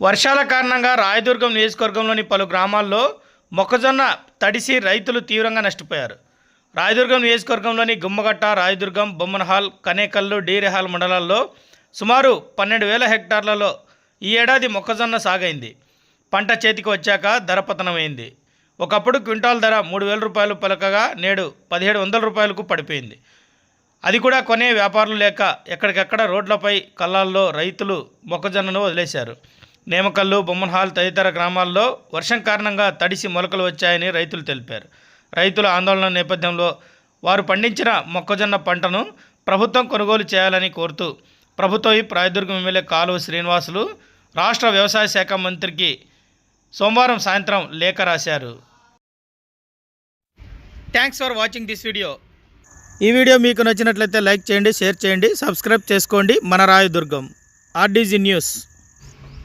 వర్షాల కారణంగా రాయదుర్గం నియోజకవర్గంలోని పలు గ్రామాల్లో మొక్కజొన్న తడిసి రైతులు తీవ్రంగా నష్టపోయారు. రాయదుర్గం నియోజకవర్గంలోని గుమ్మగట్ట రాయదుర్గం బొమ్మనహాల్ కనేకల్లు డీరేహాల్ మండలాల్లో సుమారు పన్నెండు వేల హెక్టార్లలో ఈ ఏడాది మొక్కజొన్న సాగైంది. పంట చేతికి వచ్చాక ధర పతనమైంది. ఒకప్పుడు క్వింటాల్ ధర మూడు వేల రూపాయలు పలకగా నేడు పదిహేడు వందల రూపాయలకు పడిపోయింది. అది కూడా కొనే వ్యాపారులు లేక ఎక్కడికెక్కడ రోడ్లపై కళ్ళాల్లో రైతులు మొక్కజొన్నను వదిలేశారు. నేమకల్లు బొమ్మన్హాల్ తదితర గ్రామాల్లో వర్షం కారణంగా తడిసి మొలకలు వచ్చాయని రైతులు తెలిపారు. రైతుల ఆందోళన నేపథ్యంలో వారు పండించిన మొక్కజొన్న పంటను ప్రభుత్వం కొనుగోలు చేయాలని కోరుతూ ప్రభుత్వ ఈ ప్రాయదుర్గం ఎమ్మెల్యే కాలువ శ్రీనివాసులు రాష్ట్ర వ్యవసాయ శాఖ మంత్రికి సోమవారం సాయంత్రం లేఖ రాశారు. Thanks for watching this video ఈ వీడియో మీకు నచ్చినట్లయితే లైక్ చేయండి షేర్ చేయండి సబ్స్క్రైబ్ చేసుకోండి. మన రాయదుర్గం ఆర్డీజీ న్యూస్.